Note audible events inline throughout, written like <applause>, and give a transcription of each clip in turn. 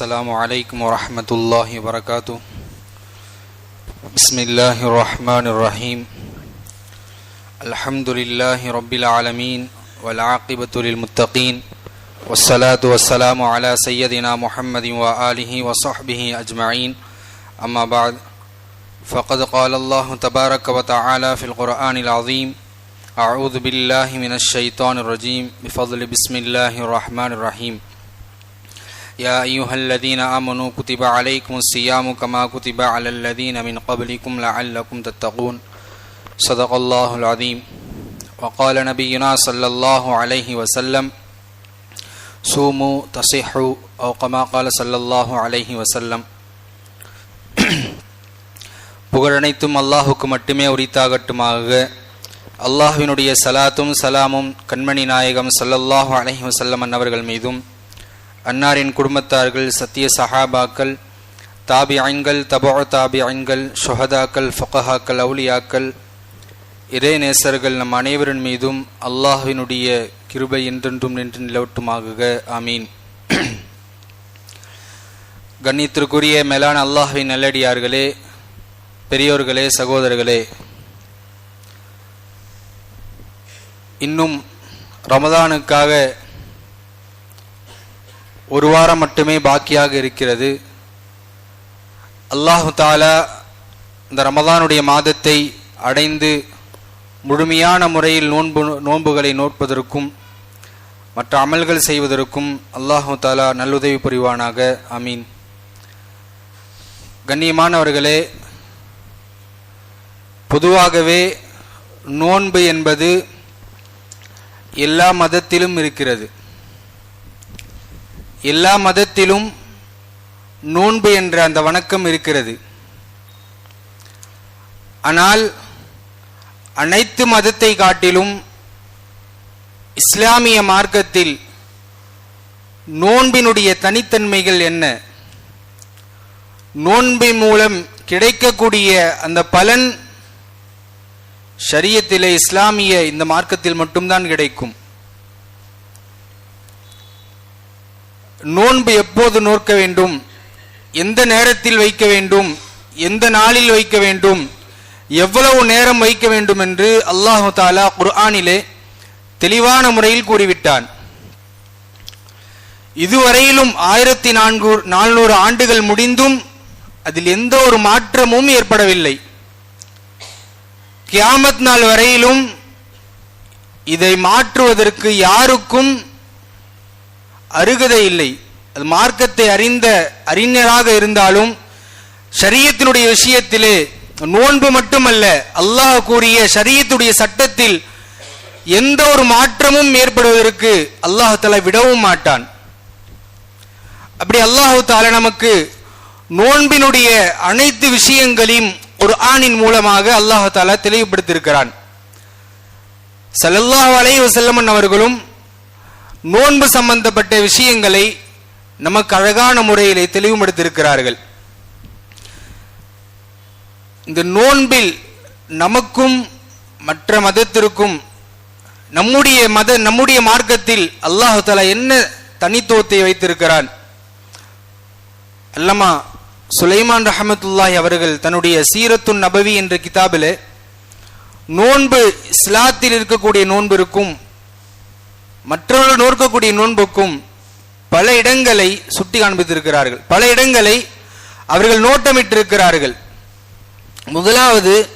السلام عليكم ورحمة الله وبركاته. بسم الله الرحمن الرحيم. الحمد لله رب العالمين والعاقبة للمتقين والصلاة والسلام على سيدنا محمد وآله وصحبه أجمعين. أما بعد فقد قال الله تبارك وتعالى في القرآن العظيم أعوذ بالله من الشيطان الرجيم بفضل بسم الله الرحمن الرحيم. يا أيها الذين آمنوا كتب عليكم الصيام كما كتب على الذين من قبلكم لعلكم تتقون صدق الله العظيم وقال نبينا صلى الله عليه وسلم صوموا تصحوا أو كما قال صلى الله عليه وسلم <clears throat> புகழனைத்தும் அல்லாஹுக்கு மட்டுமே உரித்தாகட்டுமாக அல்லாஹ்வினுடைய சலாத்தும் சலாமும் கண்மணி நாயகம் ஸல்லல்லாஹு அலைஹி வஸல்லம் அன்னவர்கள் மீதும் அன்னாரின் குடும்பத்தார்கள் சத்திய சஹாபாக்கள் தாபி ஐன்கள் தபோ தாபி ஐன்கள் ஷொஹதாக்கள் ஃபொகஹாக்கள் அவுலியாக்கள் இதே நேசர்கள் நம் அனைவரின் மீதும் அல்லாஹினுடைய கிருபை என்றென்றும் நின்று நிலவட்டுமாக ஆமீன். <clears throat> கண்ணியத்திற்குரிய மேலான அல்லாஹின் நல்லடியார்களே பெரியோர்களே சகோதரர்களே இன்னும் ரமதானுக்காக ஒரு வாரம் மட்டுமே பாக்கியாக இருக்கிறது. அல்லாஹு தாலா இந்த ரமதானுடைய மாதத்தை அடைந்து முழுமையான முறையில் நோன்பு நோன்புகளை நோட்பதற்கும் மற்ற அமல்கள் செய்வதற்கும் அல்லாஹு தாலா நல்லுதவி புரிவானாக. அமீன் கண்ணியமானவர்களே பொதுவாகவே நோன்பு என்பது எல்லா மதத்திலும் இருக்கிறது. எல்லா மதத்திலும் நோன்பு என்ற அந்த வணக்கம் இருக்கிறது. ஆனால் அனைத்து மதத்தை காட்டிலும் இஸ்லாமிய மார்க்கத்தில் நோன்பினுடைய தனித்தன்மைகள் என்ன? நோன்பின் மூலம் கிடைக்கக்கூடிய அந்த பலன் ஷரியத்திலே இஸ்லாமிய இந்த மார்க்கத்தில் மட்டும்தான் கிடைக்கும். நோன்பு எப்போது நோக்க வேண்டும்? எந்த நேரத்தில் வைக்க வேண்டும்? எந்த நாளில் வைக்க வேண்டும்? எவ்வளவு நேரம் வைக்க வேண்டும் என்று அல்லாஹு தாலா குர்ஆனிலே தெளிவான முறையில் கூறிவிட்டான். இதுவரையிலும் ஆயிரத்தி நான்கு நானூறு ஆண்டுகள் முடிந்தும் அதில் எந்த ஒரு மாற்றமும் ஏற்படவில்லை. கியாமத் நாள் வரையிலும் இதை மாற்றுவதற்கு யாருக்கும் அருகதை இல்லை. அது மார்க்கத்தை அறிந்த அறிஞராக இருந்தாலும் சரியத்தினுடைய விஷயத்திலே நோன்பு மட்டுமல்ல அல்லாஹ் கூறிய சரியத்துடைய சட்டத்தில் எந்த ஒரு மாற்றமும் ஏற்படுவதற்கு அல்லாஹால விடவும் மாட்டான். அப்படி அல்லாஹு தால நமக்கு நோன்பினுடைய அனைத்து விஷயங்களையும் ஒரு ஆணின் மூலமாக அல்லாஹால தெளிவுபடுத்தியிருக்கிறான். சல்லல்லாஹு அலைஹி வஸல்லம் அவர்களும் நோன்பு சம்பந்தப்பட்ட விஷயங்களை நமக்கு அழகான முறையிலே தெளிவுபடுத்தியிருக்கிறார்கள். இந்த நோன்பில் நமக்கும் மற்ற மதத்திற்கும் நம்முடைய மத நம்முடைய மார்க்கத்தில் அல்லாஹு தலா என்ன தனித்துவத்தை வைத்திருக்கிறான்? அல்லமா சுலைமான் ரஹமத்துல்லாஹி அவர்கள் தன்னுடைய சீரத்துன் நபவி என்ற கிதாபில் நோன்பு இஸ்லாத்தில் இருக்கக்கூடிய நோன்பிற்கும் மற்றவர்கள் நோக்கக்கூடிய நோன்புக்கும் பல இடங்களை சுட்டி காண்பித்திருக்கிறார்கள். பல இடங்களை அவர்கள் நோட்டமிட்டிருக்கிறார்கள். முதலாவது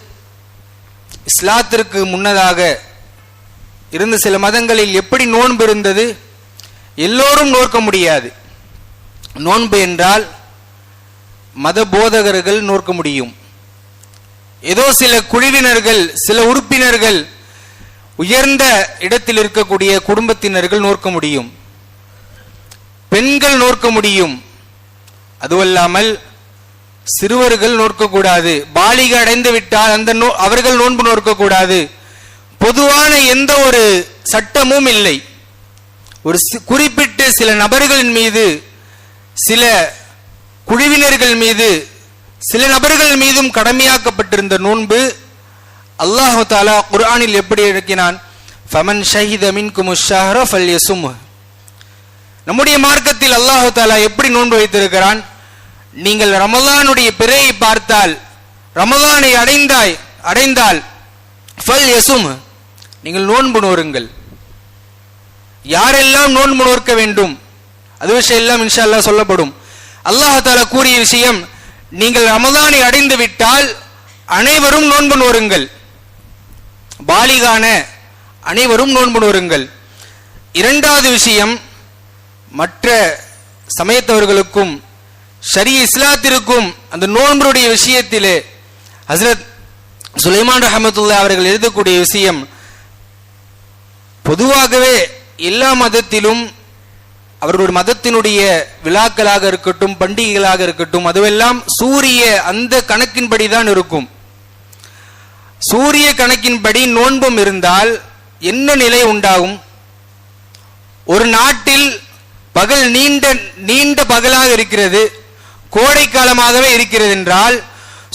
இஸ்லாத்திற்கு முன்னதாக இருந்த சில மதங்களில் எப்படி நோன்பு இருந்தது? எல்லோரும் நோக்க முடியாது. நோன்பு என்றால் மத போதகர்கள் நோக்க முடியும். ஏதோ சில குழுவினர்கள் சில உறுப்பினர்கள் உயர்ந்த இடத்தில் இருக்கக்கூடிய குடும்பத்தினர்கள் நோக்க முடியும். பெண்கள் நோக்க முடியும். அதுவல்லாமல் சிறுவர்கள் நோக்கக்கூடாது பாலிகை அடைந்து விட்டால் அந்த நோ அவர்கள் நோன்பு நோக்கக்கூடாது பொதுவான எந்த ஒரு சட்டமும் இல்லை. ஒரு குறிப்பிட்ட சில நபர்களின் மீது சில குழுவினர்கள் மீது சில நபர்கள் மீதும் கடமையாக்கப்பட்டிருந்த நோன்பு அல்லாஹு தாலா குர்ஆனில் எப்படி இறக்கினான்? ஃபமன் ஷஹித மின்கும் ஃபல் யசும் நம்முடைய மார்க்கத்தில் அல்லாஹு தாலா எப்படி நோன்பு வைத்திருக்கிறான்? நீங்கள் ரமலானுடைய பிறையை பார்த்தால் ரமலானை அடைந்தாய் அடைந்தால் ஃபல் யசும் நீங்கள் நோன்பு நோருங்கள். யாரெல்லாம் நோன்பு நோர்க்க வேண்டும்? அது விஷயம் எல்லாம் இன்ஷா சொல்லப்படும். அல்லாஹ் தாலா கூறிய விஷயம் நீங்கள் ரமதானை அடைந்து விட்டால் அனைவரும் நோன்பு நோருங்கள். பாலிகான அனைவரும் நோன்பு நோருங்கள் இரண்டாவது விஷயம் மற்ற சமயத்தவர்களுக்கும் ஷரி இஸ்லாத்திற்கும் அந்த நோன்புடைய விஷயத்திலே ஹசரத் சுலைமான் ரஹமத்துல்லா அவர்கள் எழுதக்கூடிய விஷயம் பொதுவாகவே எல்லா மதத்திலும் அவர்களுடைய மதத்தினுடைய விழாக்களாக இருக்கட்டும் பண்டிகைகளாக இருக்கட்டும் அதுவெல்லாம் சூரிய அந்த கணக்கின்படி தான் இருக்கும். சூரிய கணக்கின்படி நோன்பும் இருந்தால் என்ன நிலை உண்டாகும்? ஒரு நாட்டில் பகல் நீண்ட நீண்ட பகலாக இருக்கிறது கோடை காலமாகவே இருக்கிறது என்றால்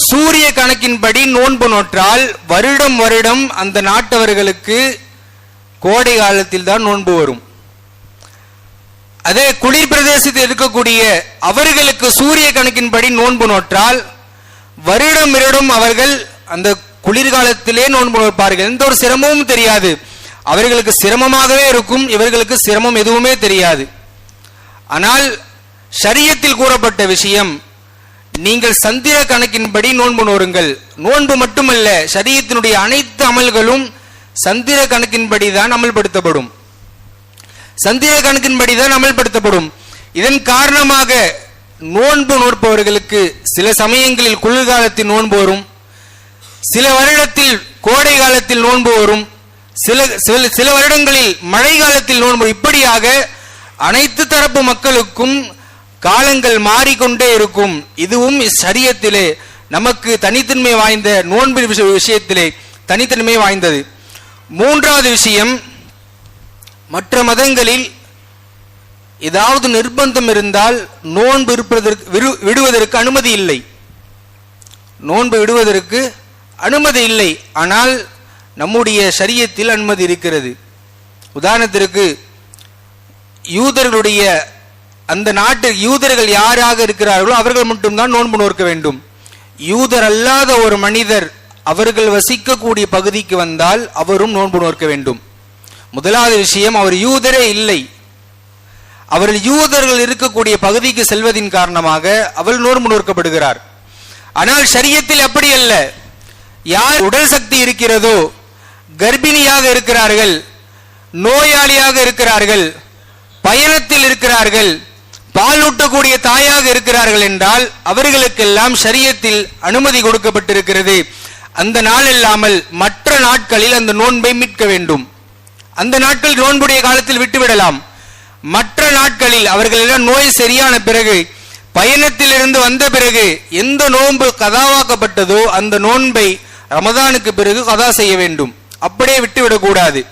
சூரிய கணக்கின்படி நோன்பு நோற்றால் வருடம் வருடம் அந்த நாட்டவர்களுக்கு கோடை காலத்தில் தான் நோன்பு வரும். அதே குளிர் பிரதேசத்தில் இருக்கக்கூடிய அவர்களுக்கு சூரிய கணக்கின்படி நோன்பு நோற்றால் வருடம் வருடம் அவர்கள் அந்த குளிர்காலத்திலே நோன்பு நோற்பார்கள் எந்த ஒரு சிரமமும் தெரியாது. அவர்களுக்கு சிரமமாகவே இருக்கும். இவர்களுக்கு சிரமம் எதுவுமே தெரியாது. ஆனால் ஷரியத்தில் கூறப்பட்ட விஷயம் நீங்கள் சந்திர கணக்கின்படி நோன்பு நோருங்கள் நோன்பு மட்டுமல்ல சரியத்தினுடைய அனைத்து அமல்களும் சந்திர கணக்கின்படி தான் அமல்படுத்தப்படும். சந்திர கணக்கின்படி தான் அமல்படுத்தப்படும். இதன் காரணமாக நோன்பு நோற்பவர்களுக்கு சில சமயங்களில் குளிர்காலத்தில் நோன்பு வரும். சில வருடத்தில் கோடை காலத்தில் நோன்பு வரும். சில சில சில வருடங்களில் மழை காலத்தில் நோன்பு. இப்படியாக அனைத்து தரப்பு மக்களுக்கும் காலங்கள் மாறிக்கொண்டே இருக்கும். இதுவும் சரியத்திலே நமக்கு தனித்தன்மை வாய்ந்த நோன்பு விஷயத்திலே தனித்தன்மை வாய்ந்தது. மூன்றாவது விஷயம் மற்ற மதங்களில் ஏதாவது நிர்பந்தம் இருந்தால் நோன்பு இருப்பதற்கு விரு- விடுவதற்கு அனுமதி இல்லை. நோன்பு விடுவதற்கு அனுமதி இல்லை. ஆனால் நம்முடைய சரியத்தில் அனுமதி இருக்கிறது. உதாரணத்திற்கு யூதர்களுடைய அந்த நாட்டு யூதர்கள் யாராக இருக்கிறார்களோ அவர்கள் மட்டும்தான் நோன்பு நோக்க வேண்டும். யூதர் அல்லாத ஒரு மனிதர் அவர்கள் வசிக்கக்கூடிய பகுதிக்கு வந்தால் அவரும் நோன்பு நோக்க வேண்டும். முதலாவது விஷயம் அவர் யூதரே இல்லை. அவர்கள் யூதர்கள் இருக்கக்கூடிய பகுதிக்கு செல்வதின் காரணமாக அவர் நோன்பு நோக்கப்படுகிறார் ஆனால் சரியத்தில் அப்படி அல்ல. யார் உடல் சக்தி இருக்கிறதோ கர்ப்பிணியாக இருக்கிறார்கள் நோயாளியாக இருக்கிறார்கள் பயணத்தில் இருக்கிறார்கள் பாலூட்டக்கூடிய தாயாக இருக்கிறார்கள் என்றால் அவர்களுக்கெல்லாம் சரியத்தில் அனுமதி கொடுக்கப்பட்டிருக்கிறது. அந்த நாள் இல்லாமல் மற்ற நாட்களில் அந்த நோன்பை மீட்க வேண்டும். அந்த நாட்கள் நோன்புடைய காலத்தில் விட்டுவிடலாம். மற்ற நாட்களில் அவர்களெல்லாம் நோய் சரியான பிறகு பயணத்திலிருந்து வந்த பிறகு எந்த நோன்பு கதாவாக்கப்பட்டதோ அந்த நோன்பை ரமதானுக்கு பிறகு கதா செய்ய வேண்டும். அப்படியே விட்டுவிடக்கூடாது.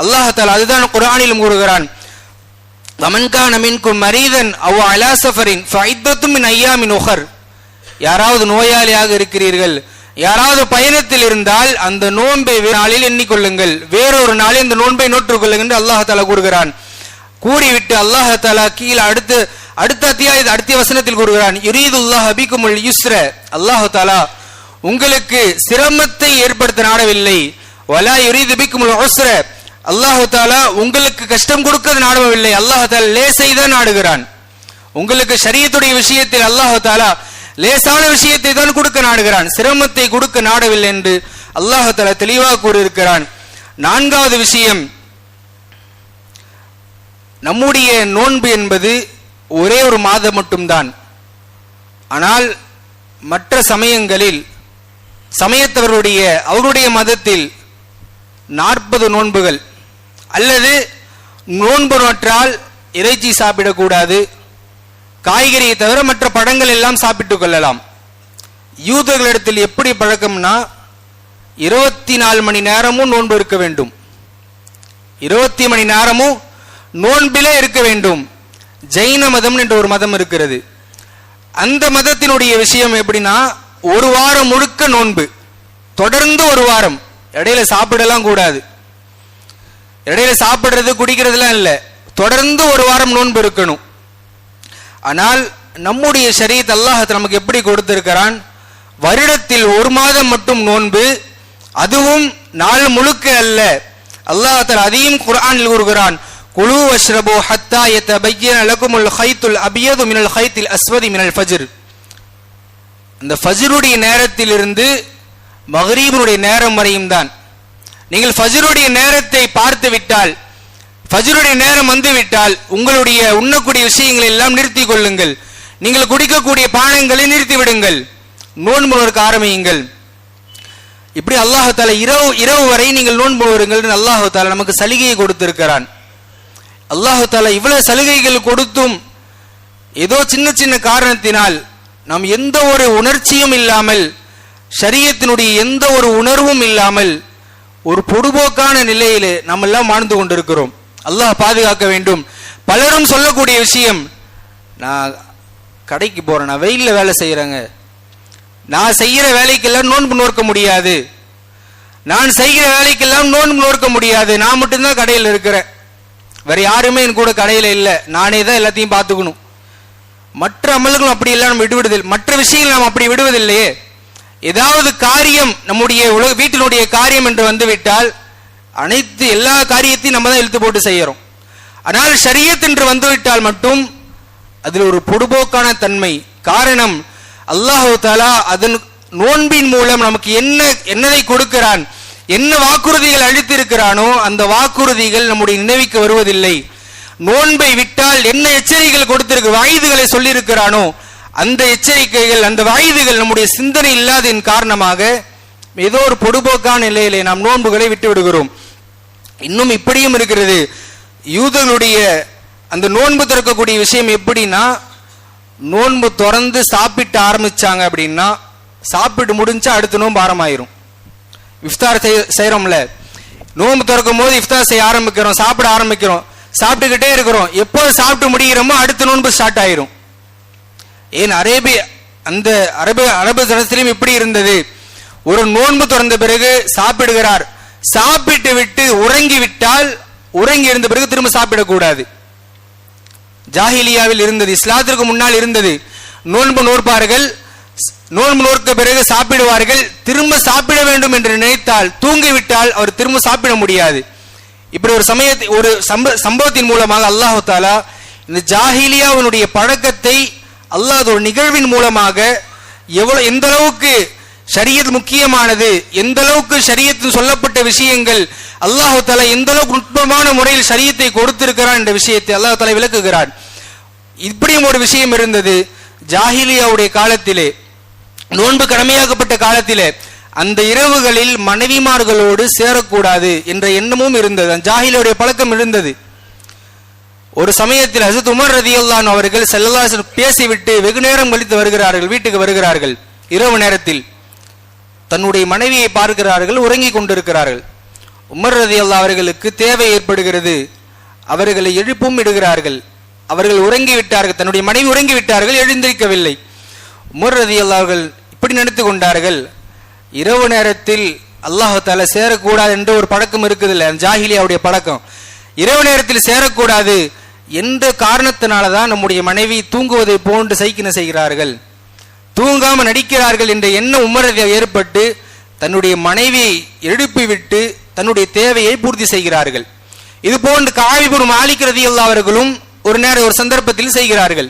அல்லாஹால அதுதான் குரானிலும் கூறுகிறான். வமன்கான மின்கும் மரீதன் அவ் அலாசஃபரின் ஃபைத்தத்தும் மின் ஐயாமின் யாராவது நோயாளியாக இருக்கிறீர்கள். யாராவது பயணத்தில் இருந்தால் அந்த நோன்பை நாளில் எண்ணிக்கொள்ளுங்கள். வேறொரு நாளில் இந்த நோன்பை நோற்றுக்கொள்ளுங்கள் என்று அல்லாஹ் தாலா கூறுகிறான். கூறிவிட்டு அல்லாஹ் தாலா கீழே அடுத்து அடுத்த அத்தியாய அடுத்த வசனத்தில் கூறுகிறான். யுரீதுல்லாஹ் அபிக்குமுல் யுஸ்ர. அல்லாஹ் தாலா உங்களுக்கு சிரமத்தை ஏற்படுத்த நாடவில்லை வலா யுரீது பிக்குமுல் உஸ்ர. அல்லாஹ் தாலா உங்களுக்கு கஷ்டம் கொடுக்க நாடவில்லை அல்லாஹு தாலா லேசை தான் நாடுகிறான். உங்களுக்கு சரியத்துடைய விஷயத்தில் அல்லாஹு தாலா லேசான விஷயத்தை தான் கொடுக்க நாடுகிறான். சிரமத்தை கொடுக்க நாடவில்லை என்று அல்லாஹு தாலா தெளிவாக கூறியிருக்கிறான். நான்காவது விஷயம். நம்முடைய நோன்பு என்பது ஒரே ஒரு மாதம் மட்டும்தான். ஆனால் மற்ற சமயங்களில் சமயத்தவர்களுடைய அவருடைய மதத்தில் நாற்பது நோன்புகள். அல்லது நோன்பு நோற்றால் இறைச்சி சாப்பிடக்கூடாது. காய்கறியை தவிர மற்ற பழங்கள் எல்லாம் சாப்பிட்டுக் கொள்ளலாம். யூதர்களிடத்தில் எப்படி பழக்கம்னா இருபத்தி நாலு மணி நேரமும் நோன்பு இருக்க வேண்டும். இருபத்தி மணி நேரமும் நோன்பிலே இருக்க வேண்டும். ஜெயின மதம் என்ற ஒரு மதம் இருக்கிறது. அந்த மதத்தினுடைய விஷயம் எப்படின்னா ஒரு வாரம் முழுக்க நோன்பு. தொடர்ந்து ஒரு வாரம். இடையில சாப்பிடலாம் கூடாது. இடையில சாப்பிடுறது குடிக்கிறதுலாம் இல்ல. தொடர்ந்து ஒரு வாரம் நோன்பு இருக்கணும். ஆனால் நம்முடைய ஷரீத் அல்லாஹ் நமக்கு எப்படி கொடுத்திருக்கிறான்? வருடத்தில் ஒரு மாதம் மட்டும் நோன்பு அதுவும் நாள் முழுக்க அல்ல. அல்லாஹத்தர் அதையும் குர்ஆனில் கூறுகிறான் குலு வஷ்ரபோ ஹத்தா யதபய்யன அலகுமுல் ஹைத்துல் அபியது மினல் ஹைத்தில் அஸ்வதி மினல் ஃபஜ்ர். இந்த ஃபஜ்ருடைய நேரத்திலிருந்து மஹரீபனுடைய நேரம் வரையும் தான். நீங்கள் ஃபஜ்ருடைய நேரத்தை பார்த்து விட்டால் ஃபஜ்ருடைய நேரம் வந்துவிட்டால் உங்களுடைய உண்ணக்கூடிய விஷயங்களை எல்லாம் நிறுத்தி கொள்ளுங்கள். நீங்கள் குடிக்கக்கூடிய பானங்களை நிறுத்தி விடுங்கள் நோன்பு நோக்க ஆரம்பியுங்கள். இப்படி அல்லாஹால இரவு இரவு வரை நீங்கள் நோன்பு வருங்கள் அல்லாஹு நமக்கு சலுகையை கொடுத்திருக்கிறான். அல்லாஹு இவ்வளவு சலுகைகள் கொடுத்தும் ஏதோ சின்ன சின்ன காரணத்தினால் நாம் எந்த ஒரு உணர்ச்சியும் இல்லாமல் சரியத்தினுடைய எந்த ஒரு உணர்வும் இல்லாமல் ஒரு பொடுபோக்கான நிலையிலே நம்ம எல்லாம் வாழ்ந்து கொண்டிருக்கிறோம். அல்லாஹ் பாதுகாக்க வேண்டும். பலரும் சொல்லக்கூடிய விஷயம் நான் கடைக்கு போறேன் நான் வெயிலில் வேலை செய்கிறேங்க நான் செய்கிற வேலைக்கெல்லாம் நோன்பு நோக்க முடியாது. நான் செய்கிற வேலைக்கெல்லாம் நோன்பு நோக்க முடியாது. நான் மட்டும்தான் கடையில் இருக்கிறேன். வேற யாருமே என் கூட கடையில் இல்லை. நானே தான் எல்லாத்தையும் பார்த்துக்கணும். மற்ற அமல்களும் அப்படி எல்லாம் நம்ம விடுவதில்லை. மற்ற விஷயங்கள் நாம் அப்படி விடுவதில்லையே. ஏதாவது காரியம் நம்முடைய உலக வீட்டினுடைய காரியம் என்று வந்துவிட்டால் அனைத்து எல்லா காரியத்தையும் நம்ம தான் இழுத்து போட்டு செய்கிறோம் ஆனால் ஷரியத் என்று வந்துவிட்டால் மட்டும் அதில் ஒரு பொடுபோக்கான தன்மை. காரணம் அல்லாஹு தாலா அதன் நோன்பின் மூலம் நமக்கு என்ன என்னதை கொடுக்கிறான் என்ன வாக்குறுதிகள் அளித்திருக்கிறானோ அந்த வாக்குறுதிகள் நம்முடைய நினைவுக்கு வருவதில்லை. நோன்பை விட்டால் என்ன எச்சரிக்கைகள் கொடுத்திருக்கு வாயுதுகளை சொல்லியிருக்கிறானோ அந்த எச்சரிக்கைகள் அந்த வாயுதுகள் நம்முடைய சிந்தனை இல்லாததின் காரணமாக ஏதோ ஒரு பொடுபோக்கான நிலையிலே நாம் நோன்புகளை விட்டு விடுகிறோம் இன்னும் இப்படியும் இருக்கிறது. யூதர்களுடைய அந்த நோன்பு திறக்கக்கூடிய விஷயம் எப்படின்னா நோன்பு திறந்து சாப்பிட்டு ஆரம்பிச்சாங்க அப்படின்னா சாப்பிட்டு முடிஞ்சா அடுத்த நோன்பு ஆரம்பமாயிரும். இஃப்தார் செய் செய்கிறோம்ல நோன்பு திறக்கும் போது இஃப்தார் செய்ய ஆரம்பிக்கிறோம் சாப்பிட ஆரம்பிக்கிறோம். சாப்பிட்டுக்கிட்டே இருக்கிறோம். எப்போ சாப்பிட்டு முடிகிறோமோ அடுத்த நோன்பு ஸ்டார்ட் ஆயிரும். ஏன் அரேபிய அந்த அரபு அரபு தினத்திலும் இப்படி இருந்தது. ஒரு நோன்பு திறந்த பிறகு சாப்பிடுகிறார். சாப்பிட்டு விட்டு உறங்கி விட்டால் உறங்கி இருந்த பிறகு திரும்ப சாப்பிடக்கூடாது. ஜாஹிலியாவில் இருந்தது இஸ்லாத்திற்கு முன்னால் இருந்தது. நோன்பு நோற்பார்கள் நோன்பு நோர்க்க பிறகு சாப்பிடுவார்கள். திரும்ப சாப்பிட வேண்டும் என்று நினைத்தால் தூங்கிவிட்டால் அவர் திரும்ப சாப்பிட முடியாது. இப்படி ஒரு சமயத்தை ஒரு சம்ப சம்பவத்தின் மூலமாக அல்லாஹு தாலா இந்த ஜாஹிலியாவினுடைய பழக்கத்தை அல்லாத ஒரு நிகழ்வின் மூலமாக எவ்வளவு எந்த அளவுக்கு ஷரியத் முக்கியமானது எந்த அளவுக்கு ஷரியத்தில் சொல்லப்பட்ட விஷயங்கள் அல்லாஹு தாலா எந்த அளவுக்கு நுட்பமான முறையில் ஷரியத்தை கொடுத்திருக்கிறான் என்ற விஷயத்தை அல்லாஹ் தாலா விளக்குகிறான். இப்படியும் ஒரு விஷயம் இருந்தது. ஜாஹிலியாவுடைய காலத்திலே நோன்பு கடமையாக்கப்பட்ட காலத்திலே அந்த இரவுகளில் மனைவிமார்களோடு சேரக்கூடாது என்ற எண்ணமும் இருந்தது. ஜாகிலுடைய பழக்கம் இருந்தது. ஒரு சமயத்தில் ஹசத் உமர் ரதியுல்லான் அவர்கள் செல்லல்லாசன் பேசிவிட்டு வெகு நேரம் கழித்து வருகிறார்கள் வீட்டுக்கு வருகிறார்கள். இரவு நேரத்தில் தன்னுடைய மனைவியை பார்க்கிறார்கள் உறங்கிக் கொண்டிருக்கிறார்கள். உமர் ரதியுல்லா அவர்களுக்கு தேவை ஏற்படுகிறது. அவர்களை எழுப்பும் இடுகிறார்கள். அவர்கள் உறங்கி விட்டார்கள் தன்னுடைய மனைவி உறங்கி விட்டார்கள் எழுந்திருக்கவில்லை. உமர் ரதியுல்லா அவர்கள் இப்படி நினைத்து கொண்டார்கள். இரவு நேரத்தில் அல்லாஹால சேரக்கூடாது என்ற ஒரு பழக்கம் இருக்குதுல்ல ஜாகிலியாவுடைய பழக்கம். இரவு நேரத்தில் சேரக்கூடாது எந்த காரணத்தினால தான் நம்முடைய மனைவி தூங்குவதை போன்று சைக்கின செய்கிறார்கள். தூங்காம நடிக்கிறார்கள் என்ற எண்ணம் உமரதை ஏற்பட்டு தன்னுடைய மனைவியை எழுப்பி விட்டு தன்னுடைய தேவையை பூர்த்தி செய்கிறார்கள். இது போன்று காவிபுர் மாலிக் ரதி அவர்களும் ஒரு நேரம் ஒரு சந்தர்ப்பத்தில் செய்கிறார்கள்.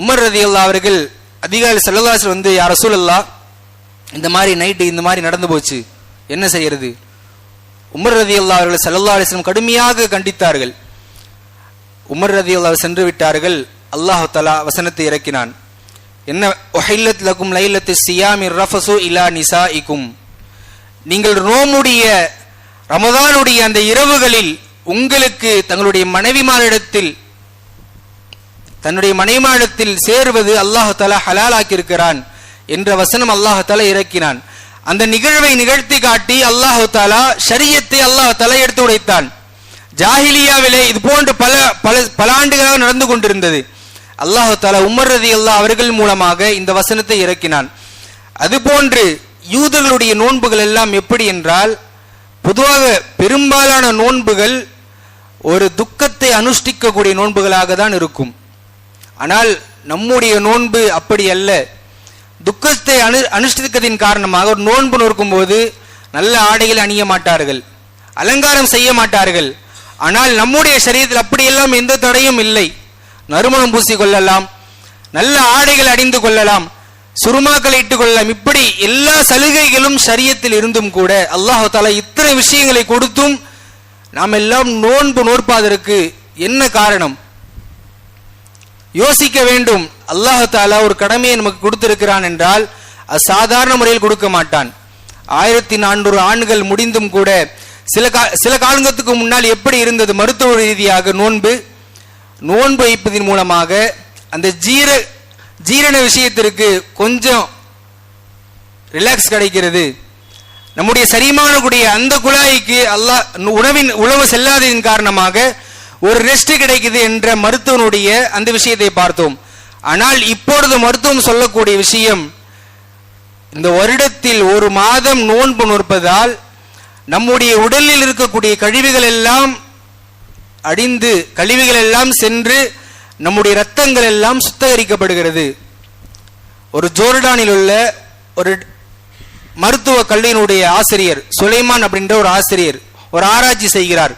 உமர் ரதி அவர்கள் அதிகாரி செல்லதாசர் வந்து யார் சூழல்லா இந்த மாதிரி நைட்டு இந்த மாதிரி நடந்து போச்சு. என்ன செய்யறது? உமர் ரதி அல்லா அவர்கள் சல்லா அலிஸ்லம் கடுமையாக கண்டித்தார்கள். உமர் ரதி அல்லா சென்று விட்டார்கள். அல்லாஹு தலா வசனத்தை இறக்கினான். என்ன ஒஹைலத் லகும் லைலத்து சியாமி ரஃபசு இலா நிசா இக்கும் நீங்கள் ரோமுடைய ரமதானுடைய அந்த இரவுகளில் உங்களுக்கு தங்களுடைய மனைவிமாரிடத்தில் தன்னுடைய மனைவிமாரிடத்தில் சேருவது அல்லாஹு தலா ஹலாலாக்கியிருக்கிறான். என்ற வசனம் அல்லாஹு இறக்கினான். அந்த நிகழ்வை நிகழ்த்தி காட்டி அல்லாஹு தாலா ஷரியத்தை அல்லாஹு தாலா எடுத்து உடைத்தான். ஜாஹிலியாவிலே இது போன்று பல பல பல ஆண்டுகளாக நடந்து கொண்டிருந்தது. அல்லாஹு தாலா உமர் ரதி அல்லா அவர்கள் மூலமாக இந்த வசனத்தை இறக்கினான். அதுபோன்று யூதர்களுடைய நோன்புகள் எல்லாம் எப்படி என்றால் பொதுவாக பெரும்பாலான நோன்புகள் ஒரு துக்கத்தை அனுஷ்டிக்கக்கூடிய நோன்புகளாக தான் இருக்கும். ஆனால் நம்முடைய நோன்பு அப்படி அல்ல. துக்கத்தை அனு அனுஷ்டித்ததின் காரணமாக ஒரு நோன்பு நோக்கும் போது நல்ல ஆடைகள் அணிய மாட்டார்கள். அலங்காரம் செய்ய மாட்டார்கள். ஆனால் நம்முடைய சரீரத்தில் அப்படியெல்லாம் எந்த தடையும் இல்லை. நறுமணம் பூசி கொள்ளலாம். நல்ல ஆடைகள் அணிந்து கொள்ளலாம். சுருமாக்களை இட்டுக் கொள்ளலாம். இப்படி எல்லா சலுகைகளும் சரியத்தில் இருந்தும் கூட அல்லாஹு தாலா இத்தனை விஷயங்களை கொடுத்தும் நாம் எல்லாம் நோன்பு நோற்பாதற்கு என்ன காரணம்? யோசிக்க வேண்டும். அல்லாஹு தாலா ஒரு கடமையை நமக்கு கொடுத்திருக்கிறான் என்றால் அது சாதாரண முறையில் கொடுக்க மாட்டான். ஆயிரத்தி நானூறு ஆண்டுகள் முடிந்தும் கூட சில கா சில காலங்கத்துக்கு முன்னால் எப்படி இருந்தது மருத்துவ ரீதியாக நோன்பு? நோன்பு வைப்பதன் மூலமாக அந்த ஜீர ஜீரண விஷயத்திற்கு கொஞ்சம் ரிலாக்ஸ் கிடைக்கிறது. நம்முடைய சரிமானக்கூடிய அந்த குழாய்க்கு அல்லாஹ் உணவின் உழவு செல்லாததின் காரணமாக ஒரு ரெஸ்ட் கிடைக்குது என்ற மருத்துவனுடைய அந்த விஷயத்தை பார்த்தோம். ஆனால் இப்பொழுது மருத்துவம் சொல்லக்கூடிய விஷயம் இந்த வருடத்தில் ஒரு மாதம் நோன்பு நோற்பதால் நம்முடைய உடலில் இருக்கக்கூடிய கழிவுகள் எல்லாம் அடிந்து கழிவுகள் எல்லாம் சென்று நம்முடைய ரத்தங்கள் எல்லாம் சுத்தகரிக்கப்படுகிறது. ஒரு ஜோர்டானில் உள்ள ஒரு மருத்துவ கல்வியினுடைய ஆசிரியர் சுலைமான் அப்படின்ற ஒரு ஆசிரியர் ஒரு ஆராய்ச்சி செய்கிறார்.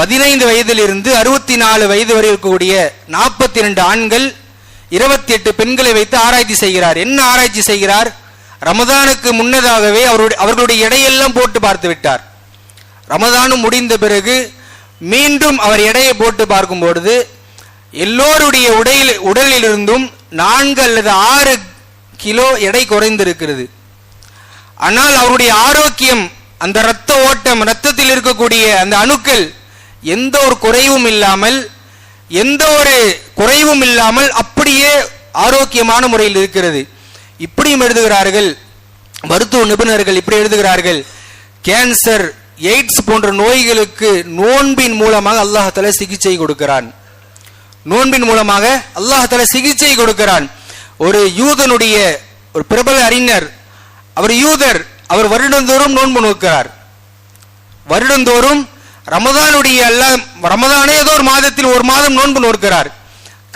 பதினைந்து வயதிலிருந்து அறுபத்தி நாலு வயது வரை இருக்கக்கூடிய நாற்பத்தி ரெண்டு ஆண்கள் இருபத்தி எட்டு பெண்களை வைத்து ஆராய்ச்சி செய்கிறார். என்ன ஆராய்ச்சி செய்கிறார்? ரமதானுக்கு முன்னதாகவே அவருடைய அவர்களுடைய எடையெல்லாம் போட்டு பார்த்து விட்டார். ரமதானும் முடிந்த பிறகு மீண்டும் அவர் எடையை போட்டு பார்க்கும் பொழுது எல்லோருடைய உடையில் உடலிலிருந்தும் நான்கு அல்லது ஆறு கிலோ எடை குறைந்திருக்கிறது. ஆனால் அவருடைய ஆரோக்கியம் அந்த இரத்த ஓட்டம் ரத்தத்தில் இருக்கக்கூடிய அந்த அணுக்கள் எந்த ஒரு குறைவும் இல்லாமல் எந்த ஒரு குறைவும் இல்லாமல் அப்படியே ஆரோக்கியமான முறையில் இருக்கிறது. இப்படியும் எழுதுகிறார்கள். மருத்துவ நிபுணர்கள் இப்படி எழுதுகிறார்கள். கேன்சர் எய்ட்ஸ் போன்ற நோய்களுக்கு நோன்பின் மூலமாக அல்லாஹால சிகிச்சை கொடுக்கிறான். நோன்பின் மூலமாக அல்லாஹால சிகிச்சை கொடுக்கிறான். ஒரு யூதனுடைய ஒரு பிரபல அறிஞர் அவர் யூதர் அவர் வருடந்தோறும் நோன்பு நோக்கிறார். வருடந்தோறும் ரமதானுடைய எல்லாம் ரமதானே ஏதோ ஒரு மாதத்தில் ஒரு மாதம் நோன்பு நோக்கிறார்.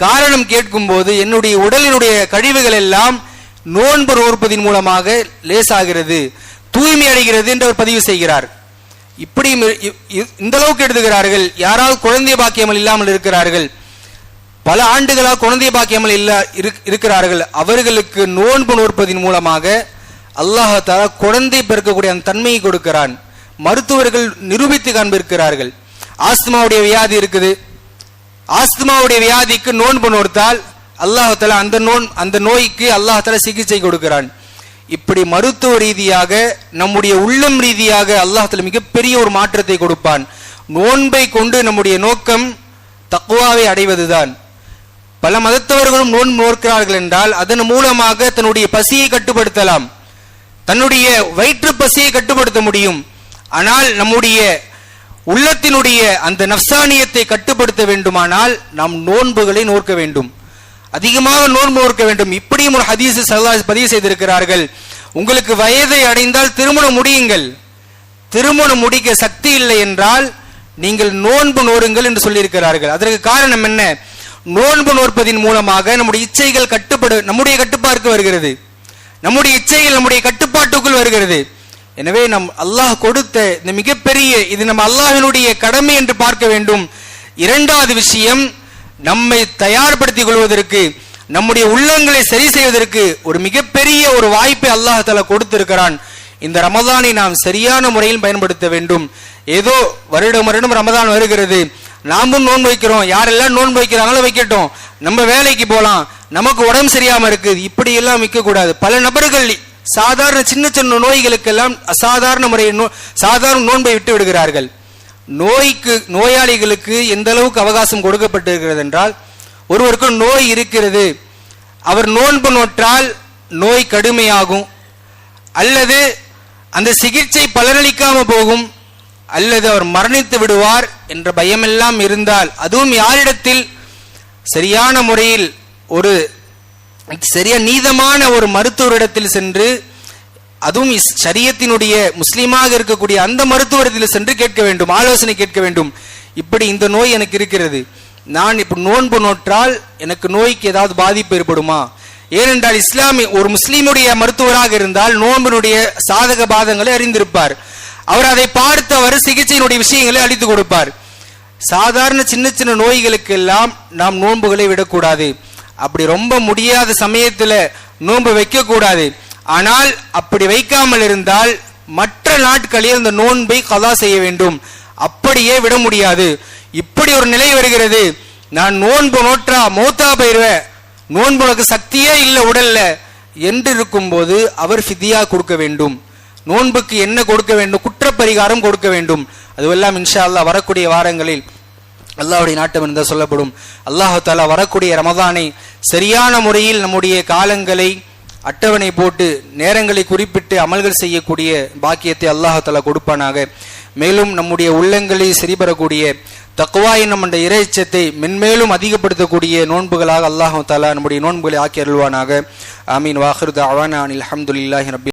காரணம் கேட்கும்போது என்னுடைய உடலினுடைய கழிவுகள் எல்லாம் நோன்பு நோற்பதின் மூலமாக லேசாகிறது தூய்மை அடைகிறது என்று அவர் பதிவு செய்கிறார். இப்படி இந்த அளவுக்கு எழுதுகிறார்கள். யாராவது குழந்தை பாக்கியமல் இல்லாமல் இருக்கிறார்கள்? பல ஆண்டுகளாக குழந்தை பாக்கியமல் இல்ல இருக்கிறார்கள். அவர்களுக்கு நோன்பு நோற்பதின் மூலமாக அல்லாஹால குழந்தை பிறக்கக்கூடிய அந்த தன்மையை கொடுக்கிறான். மருத்துவர்கள் நிரூபித்து காண்பிருக்கிறார்கள் ஆஸ்துமாவுடைய வியாதி இருக்குது. ஆஸ்துமாவுடைய வியாதிக்கு நோன்பு நோர்த்தால் அல்லாஹால அந்த நோன் அந்த நோய்க்கு அல்லாஹால சிகிச்சை கொடுக்கிறான். இப்படி மருத்துவ ரீதியாக நம்முடைய உள்ளம் ரீதியாக அல்லாஹால மிகப்பெரிய ஒரு மாற்றத்தை கொடுப்பான். நோன்பை கொண்டு நம்முடைய நோக்கம் தக்குவாவை அடைவதுதான். பல மதத்தவர்களும் நோன்பு நோக்கிறார்கள் என்றால் அதன் மூலமாக தன்னுடைய பசியை கட்டுப்படுத்தலாம். தன்னுடைய வயிற்று பசியை கட்டுப்படுத்த முடியும். ஆனால் நம்முடைய உள்ளத்தினுடைய அந்த நப்சானியத்தை கட்டுப்படுத்த வேண்டுமானால் நாம் நோன்புகளை நோக்க வேண்டும். அதிகமாக நோன்பு நோக்க வேண்டும். இப்படியும் ஒரு ஹதீஸ் பதிவு செய்திருக்கிறார்கள். உங்களுக்கு வயதை அடைந்தால் திருமணம் முடியுங்கள். திருமணம் முடிக்க சக்தி இல்லை என்றால் நீங்கள் நோன்பு நோருங்கள் என்று சொல்லியிருக்கிறார்கள். அதற்கு காரணம் என்ன? நோன்பு நோற்பதின் மூலமாக நம்முடைய இச்சைகள் கட்டுப்படு நம்முடைய கட்டுப்பாட்டுக்கு வருகிறது. நம்முடைய இச்சைகள் நம்முடைய கட்டுப்பாட்டுக்குள் வருகிறது. எனவே நம் அல்லாஹ் கொடுத்த இந்த மிகப்பெரிய இது நம்ம அல்லாஹினுடைய கடமை என்று பார்க்க வேண்டும். இரண்டாவது விஷயம் நம்மை தயார்படுத்திக் கொள்வதற்கு நம்முடைய உள்ளங்களை சரி செய்வதற்கு ஒரு மிகப்பெரிய ஒரு வாய்ப்பை அல்லாஹால கொடுத்திருக்கிறான். இந்த ரமதானை நாம் சரியான முறையில் பயன்படுத்த வேண்டும். ஏதோ வருடம் வருடம் ரமதான் வருகிறது. நாமும் நோன்பு வைக்கிறோம். யாரெல்லாம் நோன்பு வைக்கிறாங்களோ வைக்கட்டும். நம்ம வேலைக்கு போகலாம் நமக்கு உடம்பு சரியாம இருக்குது. இப்படி எல்லாம் விற்க கூடாது பல நபர்கள் சாதாரண சின்ன சின்ன நோய்களுக்கெல்லாம் அசாதாரண முறையில் சாதாரண நோன்பை விட்டு விடுகிறார்கள். நோய்க்கு நோயாளிகளுக்கு எந்த அளவுக்கு அவகாசம் கொடுக்கப்பட்டிருக்கிறது என்றால் ஒருவருக்கு நோய் இருக்கிறது. அவர் நோன்பு நோற்றால் நோய் கடுமையாகும். அல்லது அந்த சிகிச்சை பலனளிக்காம போகும். அல்லது அவர் மரணித்து விடுவார் என்ற பயமெல்லாம் இருந்தால் அதுவும் யாரிடத்தில் சரியான முறையில் ஒரு சரியா? நீதமான ஒரு மருத்துவரிடத்தில் சென்று அதுவும் சரியத்தினுடைய முஸ்லீமாக இருக்கக்கூடிய அந்த மருத்துவரத்தில் சென்று கேட்க வேண்டும் ஆலோசனை கேட்க வேண்டும். இப்படி இந்த நோய் எனக்கு இருக்கிறது. நான் இப்ப நோன்பு நோற்றால் எனக்கு நோய்க்கு ஏதாவது பாதிப்பு ஏற்படுமா? ஏனென்றால் இஸ்லாமி ஒரு முஸ்லீமுடைய மருத்துவராக இருந்தால் நோன்பினுடைய சாதக பாதங்களை அறிந்திருப்பார். அவர் அதை பார்த்தவர் சிகிச்சையினுடைய விஷயங்களை அளித்து கொடுப்பார். சாதாரண சின்ன சின்ன நோய்களுக்கு எல்லாம் நாம் நோன்புகளை விடக்கூடாது. அப்படி ரொம்ப முடியாத சமயத்தில் நோன்பு வைக்கக்கூடாது. ஆனால் அப்படி வைக்காமல் இருந்தால் மற்ற நாட்களில் அந்த நோன்பை கதா செய்ய வேண்டும். அப்படியே விட முடியாது. இப்படி ஒரு நிலை வருகிறது. நான் நோன்பு நோற்றா மௌத்தா போயிருவேன். நோன்பு உனக்கு சக்தியே இல்லை உடல்ல என்று இருக்கும்போது அவர் ஃபிதியா கொடுக்க வேண்டும். நோன்புக்கு என்ன கொடுக்க வேண்டும்? குற்றப்பரிகாரம் கொடுக்க வேண்டும். அதுவெல்லாம் இன்ஷா அல்லாஹ் வரக்கூடிய வாரங்களில் அல்லாஹ்வுடைய நாட்டம் என்று சொல்லப்படும். அல்லாஹு தாலா வரக்கூடிய ரமதானை சரியான முறையில் நம்முடைய காலங்களை அட்டவணை போட்டு நேரங்களை குறிப்பிட்டு அமல்கள் செய்யக்கூடிய பாக்கியத்தை அல்லாஹு தாலா கொடுப்பானாக. மேலும் நம்முடைய உள்ளங்களை சரிபெறக்கூடிய தக்குவா என்னும் அந்த இறைச்சத்தை மென்மேலும் அதிகப்படுத்தக்கூடிய நோன்புகளாக அல்லாஹு தாலா நம்முடைய நோன்புகளை ஆக்கி அருள்வானாக. ஆமீன். வாஹிருத் அவானா அனில் அஹமதுல்லாஹி ரபி